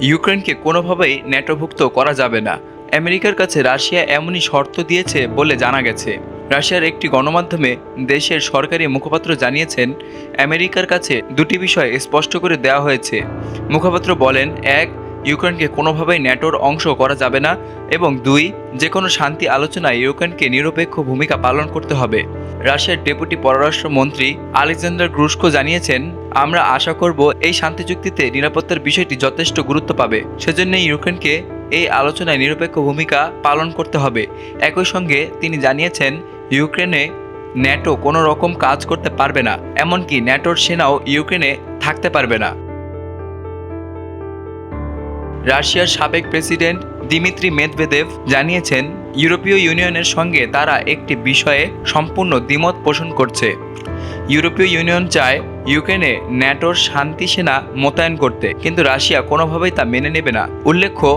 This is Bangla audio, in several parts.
ইউক্রেনকে কোনোভাবেই ন্যাটোভুক্ত করা যাবে না। আমেরিকার কাছে রাশিয়া এমনই শর্ত দিয়েছে বলে জানা গেছে। রাশিয়ার একটি গণমাধ্যমে দেশের সরকারি মুখপাত্র জানিয়েছেন, আমেরিকার কাছে দুটি বিষয় স্পষ্ট করে দেওয়া হয়েছে। মুখপাত্র বলেন, এক ইউক্রেনকে কোনোভাবেই ন্যাটোর অংশ করা যাবে না এবং দুই যে কোনো শান্তি আলোচনায় ইউক্রেনকে নিরপেক্ষ ভূমিকা পালন করতে হবে। রাশিয়ার ডেপুটি পররাষ্ট্রমন্ত্রী আলেকজান্ডার গ্রুস্কো জানিয়েছেন, আমরা আশা করব এই শান্তি চুক্তিতে নিরাপত্তার বিষয়টি যথেষ্ট গুরুত্ব পাবে। সেজন্য ইউক্রেনকে এই আলোচনায় নিরপেক্ষ ভূমিকা পালন করতে হবে। একই সঙ্গে তিনি জানিয়েছেন, ইউক্রেনে ন্যাটো কোনো রকম কাজ করতে পারবে না, এমনকি ন্যাটোর সেনাও ইউক্রেনে থাকতে পারবে না। রাশিয়ার সাবেক প্রেসিডেন্ট দিমিত্রি মেদভেদেভ জানিয়েছেন, ইউরোপীয় ইউনিয়নের সঙ্গে তারা একটি বিষয়ে সম্পূর্ণ দ্বিমত পোষণ করছে। ইউরোপীয় ইউনিয়ন চায় ইউক্রেনে ন্যাটোর শান্তি সেনা মোতায়েন করতে, কিন্তু রাশিয়া কোনোভাবেই তা মেনে নেবে না। উল্লেখ্য,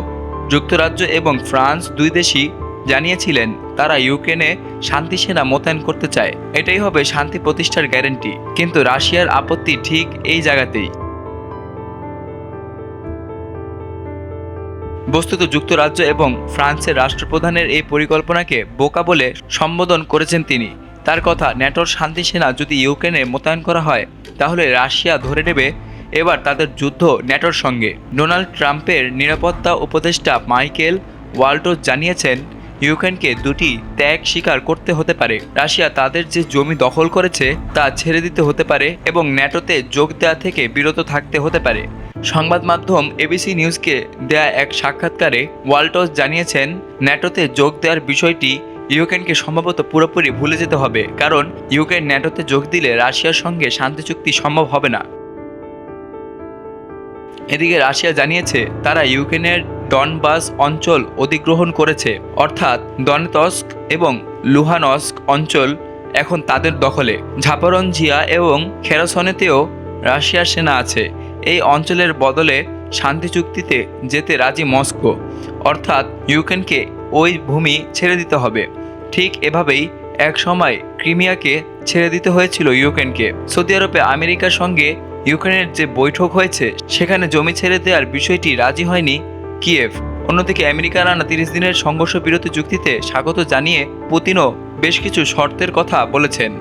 যুক্তরাজ্য এবং ফ্রান্স দুই দেশই জানিয়েছিলেন, তারা ইউক্রেনে শান্তি সেনা মোতায়েন করতে চায়। এটাই হবে শান্তি প্রতিষ্ঠার গ্যারেন্টি, কিন্তু রাশিয়ার আপত্তি ঠিক এই জায়গাতেই। বস্তুত যুক্তরাজ্য এবং ফ্রান্সের রাষ্ট্রপ্রধানের এই পরিকল্পনাকে বোকা বলে সম্বোধন করেছেন তিনি। তার কথা ন্যাটোর শান্তি সেনা যদি ইউক্রেনে মোতায়েন করা হয়, তাহলে রাশিয়া ধরে নেবে এবার তাদের যুদ্ধ ন্যাটোর সঙ্গে। ডোনাল্ড ট্রাম্পের নিরাপত্তা উপদেষ্টা মাইকেল ওয়াল্টোস জানিয়েছেন, ইউক্রেনকে দুটি ত্যাগ স্বীকার করতে হতে পারে। রাশিয়া তাদের যে জমি দখল করেছে, তা ছেড়ে দিতে হতে পারে এবং ন্যাটোতে যোগ দেওয়া থেকে বিরত থাকতে হতে পারে। সংবাদ মাধ্যম এবিসি নিউজকে দেয়া এক সাক্ষাৎকারে ওয়াল্টস জানিয়েছেন, ন্যাটোতে যোগ দেওয়ার বিষয়টি ইউক্রেনকে সম্ভবত পুরোপুরি ভুলে যেতে হবে, কারণ ইউক্রেন ন্যাটোতে যোগ দিলে রাশিয়ার সঙ্গে শান্তি চুক্তি সম্ভব হবে না। এদিকে রাশিয়া জানিয়েছে, তারা ইউক্রেনের ডনবাস অঞ্চল অধিগ্রহণ করেছে, অর্থাৎ দনেতস্ক এবং লুহানস্ক অঞ্চল এখন তাদের দখলে। ঝাপরঞ্জিয়া এবং খেরসনেতেও রাশিয়ার সেনা আছে। এই অঞ্চলের বদলে শান্তি চুক্তিতে যেতে রাজি মস্কো। অর্থাৎ ইউক্রেনকে ওই ভূমি ছেড়ে দিতে হবে। ঠিক এভাবেই এক সময় ক্রিমিয়াকে ছেড়ে দিতে হয়েছিল ইউক্রেনকে। সৌদি আরবে আমেরিকার সঙ্গে ইউক্রেনের যে বৈঠক হয়েছে, সেখানে জমি ছেড়ে দেওয়ার বিষয়টি রাজি হয়নি কিয়েভ। অন্যদিকে আমেরিকার আনা তিরিশ দিনের সংঘর্ষ বিরতি চুক্তিতে স্বাগত জানিয়ে পুতিনও বেশ কিছু শর্তের কথা বলেছেন।